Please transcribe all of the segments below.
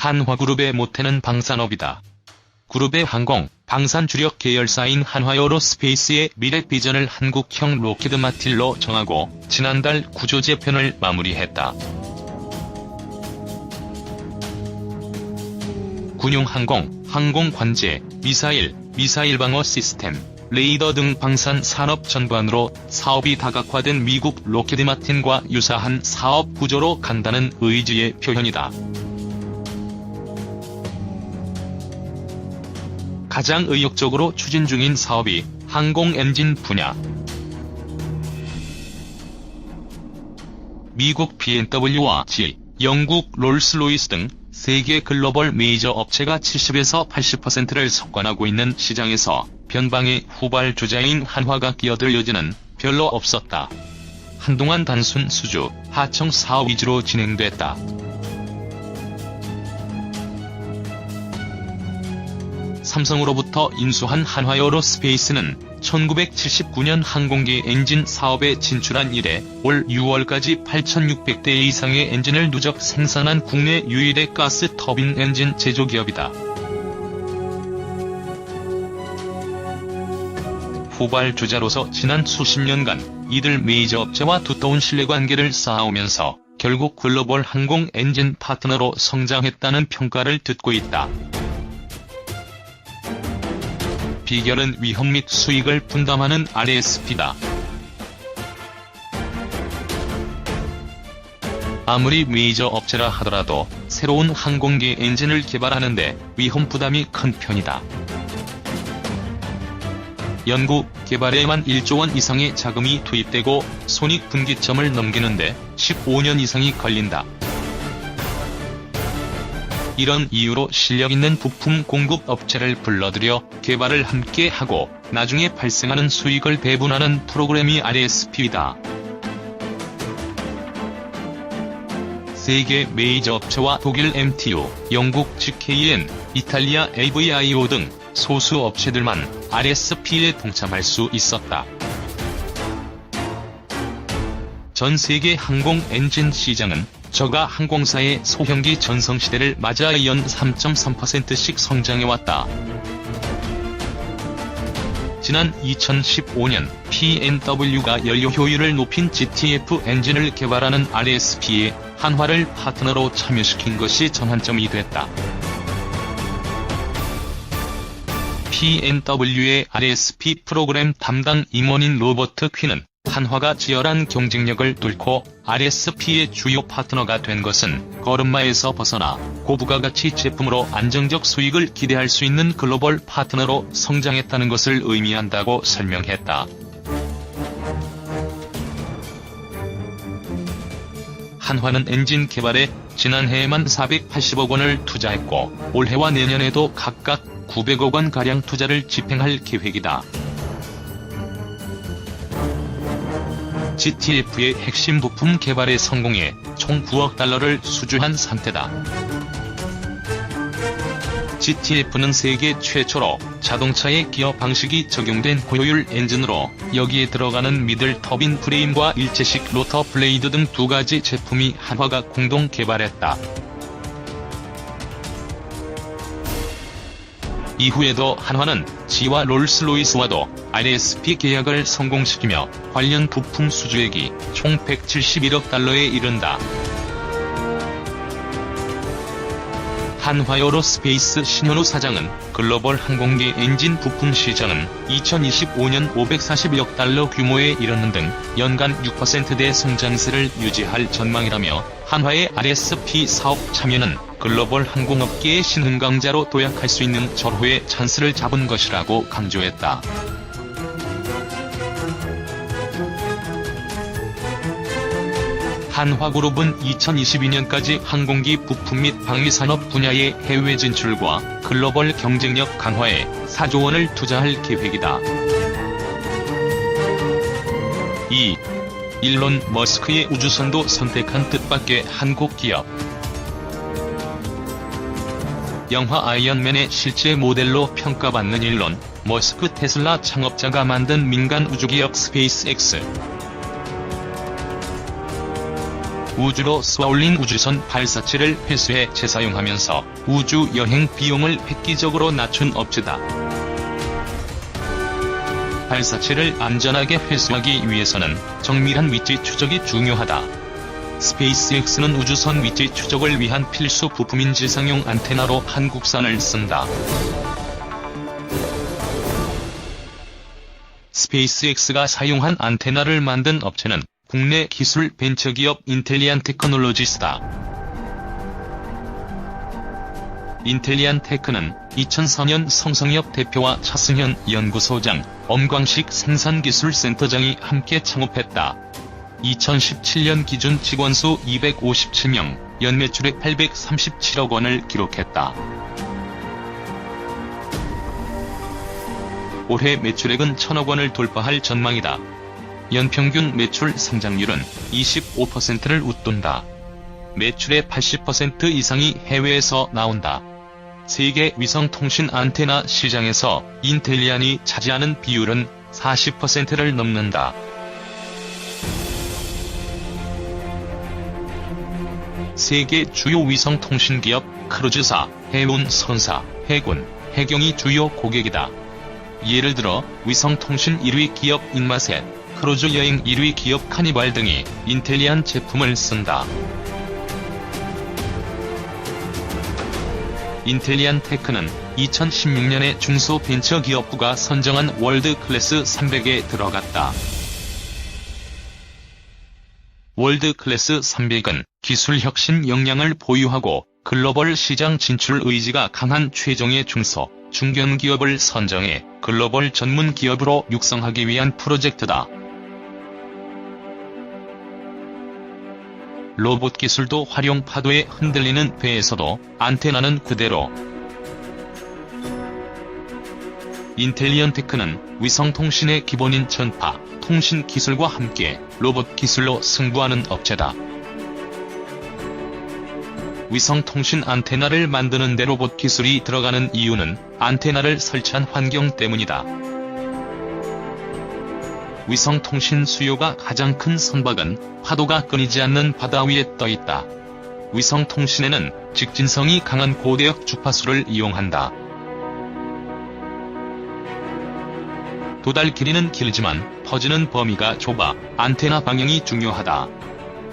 한화그룹의 모태는 방산업이다. 그룹의 항공, 방산 주력 계열사인 한화에어로스페이스의 미래 비전을 한국형 로키드 마틸로 정하고 지난달 구조 재편을 마무리했다. 군용항공, 항공관제, 미사일, 미사일 방어 시스템, 레이더 등 방산 산업 전반으로 사업이 다각화된 미국 로키드 마틴과 유사한 사업 구조로 간다는 의지의 표현이다. 가장 의욕적으로 추진 중인 사업이 항공 엔진 분야. 미국 B&W와 G, 영국 롤스로이스 등 세계 글로벌 메이저 업체가 70에서 80%를 석권하고 있는 시장에서 변방의 후발 주자인 한화가 끼어들 여지는 별로 없었다. 한동안 단순 수주, 하청 사업 위주로 진행됐다. 삼성으로부터 인수한 한화에어로스페이스는 1979년 항공기 엔진 사업에 진출한 이래 올 6월까지 8,600대 이상의 엔진을 누적 생산한 국내 유일의 가스 터빈 엔진 제조기업이다. 후발주자로서 지난 수십 년간 이들 메이저 업체와 두터운 신뢰관계를 쌓아오면서 결국 글로벌 항공 엔진 파트너로 성장했다는 평가를 듣고 있다. 비결은 위험 및 수익을 분담하는 RSP다. 아무리 메이저 업체라 하더라도 새로운 항공기 엔진을 개발하는데 위험 부담이 큰 편이다. 연구, 개발에만 1조 원 이상의 자금이 투입되고 손익 분기점을 넘기는데 15년 이상이 걸린다. 이런 이유로 실력 있는 부품 공급 업체를 불러들여 개발을 함께 하고 나중에 발생하는 수익을 배분하는 프로그램이 RSP이다. 세계 메이저 업체와 독일 MTU, 영국 GKN, 이탈리아 AVIO 등 소수 업체들만 RSP에 동참할 수 있었다. 전 세계 항공 엔진 시장은 저가 항공사의 소형기 전성시대를 맞아 연 3.3%씩 성장해왔다. 지난 2015년 P&W가 연료 효율을 높인 GTF 엔진을 개발하는 RSP에 한화를 파트너로 참여시킨 것이 전환점이 됐다. P&W의 RSP 프로그램 담당 임원인 로버트 퀴는 한화가 치열한 경쟁력을 뚫고 RSP의 주요 파트너가 된 것은 걸음마에서 벗어나 고부가 가치 제품으로 안정적 수익을 기대할 수 있는 글로벌 파트너로 성장했다는 것을 의미한다고 설명했다. 한화는 엔진 개발에 지난해에만 480억 원을 투자했고 올해와 내년에도 각각 900억 원가량 투자를 집행할 계획이다. GTF의 핵심 부품 개발에 성공해 총 9억 달러를 수주한 상태다. GTF는 세계 최초로 자동차의 기어 방식이 적용된 고효율 엔진으로 여기에 들어가는 미들 터빈 프레임과 일체식 로터 블레이드 등 두 가지 제품이 한화가 공동 개발했다. 이후에도 한화는 지와 롤스로이스와도 RSP 계약을 성공시키며 관련 부품 수주액이 총 171억 달러에 이른다. 한화에어로스페이스 신현우 사장은 글로벌 항공기 엔진 부품 시장은 2025년 541억 달러 규모에 이르는 등 연간 6%대 성장세를 유지할 전망이라며 한화의 RSP 사업 참여는 글로벌 항공업계의 신흥강자로 도약할 수 있는 절호의 찬스를 잡은 것이라고 강조했다. 한화그룹은 2022년까지 항공기 부품 및 방위산업 분야의 해외 진출과 글로벌 경쟁력 강화에 4조 원을 투자할 계획이다. 2. 일론 머스크의 우주선도 선택한 뜻밖의 한국 기업. 영화 아이언맨의 실제 모델로 평가받는 일론 머스크 테슬라 창업자가 만든 민간 우주기업 스페이스X. 우주로 쏘아올린 우주선 발사체를 회수해 재사용하면서 우주 여행 비용을 획기적으로 낮춘 업체다. 발사체를 안전하게 회수하기 위해서는 정밀한 위치 추적이 중요하다. 스페이스X는 우주선 위치 추적을 위한 필수 부품인 지상용 안테나로 한국산을 쓴다. 스페이스X가 사용한 안테나를 만든 업체는 국내 기술 벤처기업 인텔리안 테크놀로지스다. 인텔리안 테크는 2004년 성성엽 대표와 차승현 연구소장, 엄광식 생산기술센터장이 함께 창업했다. 2017년 기준 직원수 257명, 연매출액 837억 원을 기록했다. 올해 매출액은 천억 원을 돌파할 전망이다. 연평균 매출 성장률은 25%를 웃돈다. 매출의 80% 이상이 해외에서 나온다. 세계 위성통신 안테나 시장에서 인텔리안이 차지하는 비율은 40%를 넘는다. 세계 주요 위성통신기업 크루즈사, 해운 선사, 해군, 해경이 주요 고객이다. 예를 들어 위성통신 1위 기업 인마셋, 크루즈 여행 1위 기업 카니발 등이 인텔리안 제품을 쓴다. 인텔리안 테크는 2016년에 중소벤처기업부가 선정한 월드클래스 300에 들어갔다. 월드클래스 300은 기술 혁신 역량을 보유하고 글로벌 시장 진출 의지가 강한 최종의 중소, 중견기업을 선정해 글로벌 전문 기업으로 육성하기 위한 프로젝트다. 로봇 기술도 활용 파도에 흔들리는 배에서도 안테나는 그대로. 인텔리언 테크는 위성통신의 기본인 전파, 통신 기술과 함께 로봇 기술로 승부하는 업체다. 위성통신 안테나를 만드는 데 로봇 기술이 들어가는 이유는 안테나를 설치한 환경 때문이다. 위성통신 수요가 가장 큰 선박은 파도가 끊이지 않는 바다 위에 떠 있다. 위성통신에는 직진성이 강한 고대역 주파수를 이용한다. 도달 길이는 길지만 퍼지는 범위가 좁아 안테나 방향이 중요하다.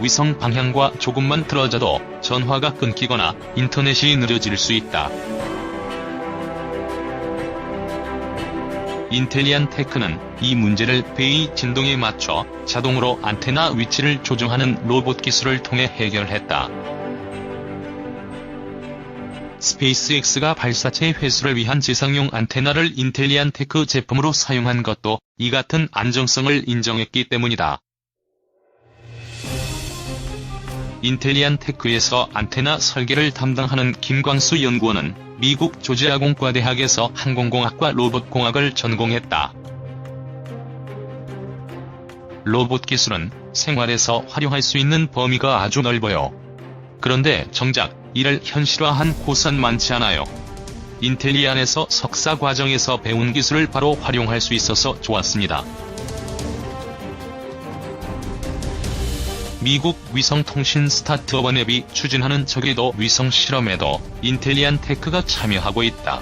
위성 방향과 조금만 틀어져도 전화가 끊기거나 인터넷이 느려질 수 있다. 인텔리안 테크는 이 문제를 배의 진동에 맞춰 자동으로 안테나 위치를 조정하는 로봇 기술을 통해 해결했다. 스페이스X가 발사체 회수를 위한 지상용 안테나를 인텔리안 테크 제품으로 사용한 것도 이 같은 안정성을 인정했기 때문이다. 인텔리안 테크에서 안테나 설계를 담당하는 김광수 연구원은 미국 조지아 공과대학에서 항공공학과 로봇공학을 전공했다. 로봇 기술은 생활에서 활용할 수 있는 범위가 아주 넓어요. 그런데 정작 이를 현실화한 곳은 많지 않아요. 인텔리안에서 석사 과정에서 배운 기술을 바로 활용할 수 있어서 좋았습니다. 미국 위성통신 스타트업 앱이 추진하는 저궤도 위성 실험에도 인텔리안 테크가 참여하고 있다.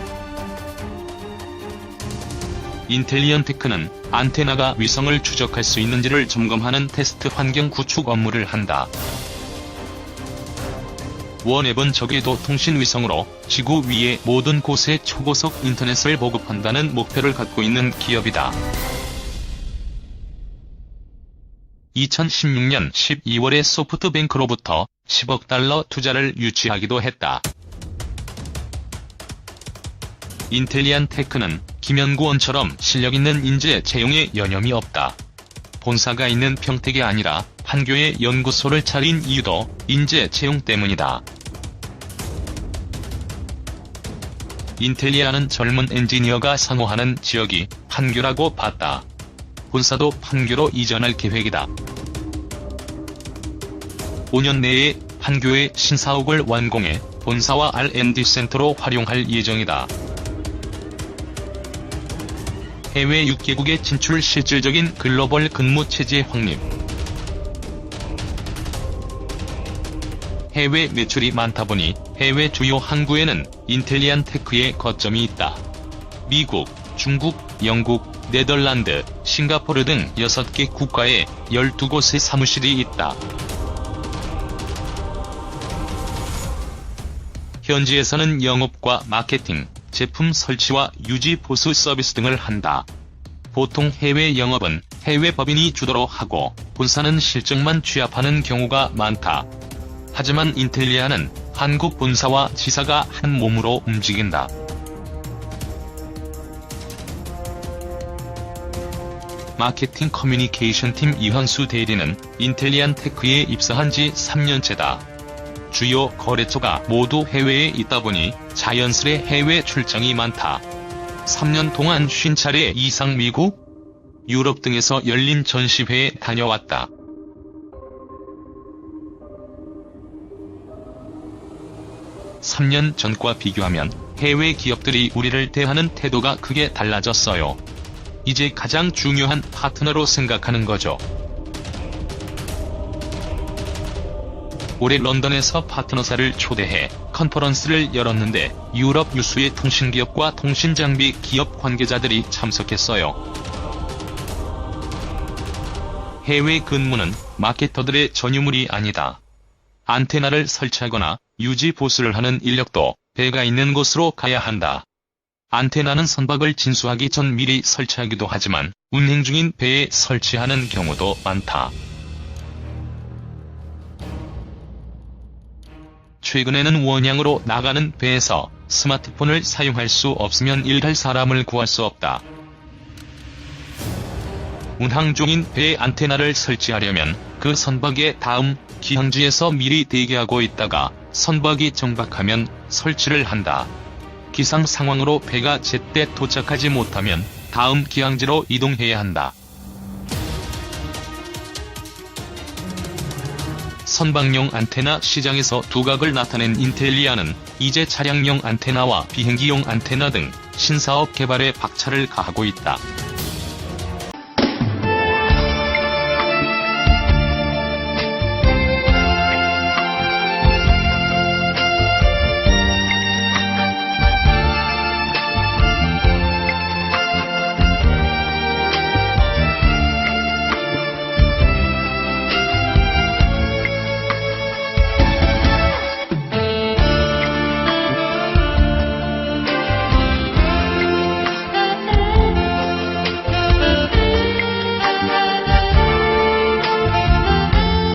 인텔리언 테크는 안테나가 위성을 추적할 수 있는지를 점검하는 테스트 환경 구축 업무를 한다. 원앱은 저궤도 통신 위성으로 지구 위의 모든 곳에 초고속 인터넷을 보급한다는 목표를 갖고 있는 기업이다. 2016년 12월에 소프트뱅크로부터 10억 달러 투자를 유치하기도 했다. 인텔리안 테크는 김연구원처럼 실력 있는 인재 채용에 여념이 없다. 본사가 있는 평택이 아니라 판교에 연구소를 차린 이유도 인재 채용 때문이다. 인텔리아는 젊은 엔지니어가 상호하는 지역이 판교라고 봤다. 본사도 판교로 이전할 계획이다. 5년 내에 판교의 신사옥을 완공해 본사와 R&D 센터로 활용할 예정이다. 해외 6개국의 진출 실질적인 글로벌 근무 체제 확립 해외 매출이 많다 보니 해외 주요 항구에는 인텔리안 테크의 거점이 있다. 미국, 중국, 영국, 네덜란드, 싱가포르 등 6개 국가에 12곳의 사무실이 있다. 현지에서는 영업과 마케팅, 제품 설치와 유지 보수 서비스 등을 한다. 보통 해외 영업은 해외 법인이 주도로 하고 본사는 실적만 취합하는 경우가 많다. 하지만 인텔리아는 한국 본사와 지사가 한 몸으로 움직인다. 마케팅 커뮤니케이션 팀 이황수 대리는 인텔리안 테크에 입사한 지 3년째다. 주요 거래처가 모두 해외에 있다 보니 자연스레 해외 출장이 많다. 3년 동안 50차례 이상 미국, 유럽 등에서 열린 전시회에 다녀왔다. 삼년 전과 비교하면 해외 기업들이 우리를 대하는 태도가 크게 달라졌어요. 이제 가장 중요한 파트너로 생각하는 거죠. 올해 런던에서 파트너사를 초대해 컨퍼런스를 열었는데 유럽 유수의 통신기업과 통신장비 기업 관계자들이 참석했어요. 해외 근무는 마케터들의 전유물이 아니다. 안테나를 설치하거나 유지 보수를 하는 인력도 배가 있는 곳으로 가야 한다. 안테나는 선박을 진수하기 전 미리 설치하기도 하지만 운행 중인 배에 설치하는 경우도 많다. 최근에는 원양으로 나가는 배에서 스마트폰을 사용할 수 없으면 일할 사람을 구할 수 없다. 운항 중인 배에 안테나를 설치하려면 그 선박의 다음 기항지에서 미리 대기하고 있다가 선박이 정박하면 설치를 한다. 기상 상황으로 배가 제때 도착하지 못하면 다음 기항지로 이동해야 한다. 선박용 안테나 시장에서 두각을 나타낸 인텔리아는 이제 차량용 안테나와 비행기용 안테나 등 신사업 개발에 박차를 가하고 있다.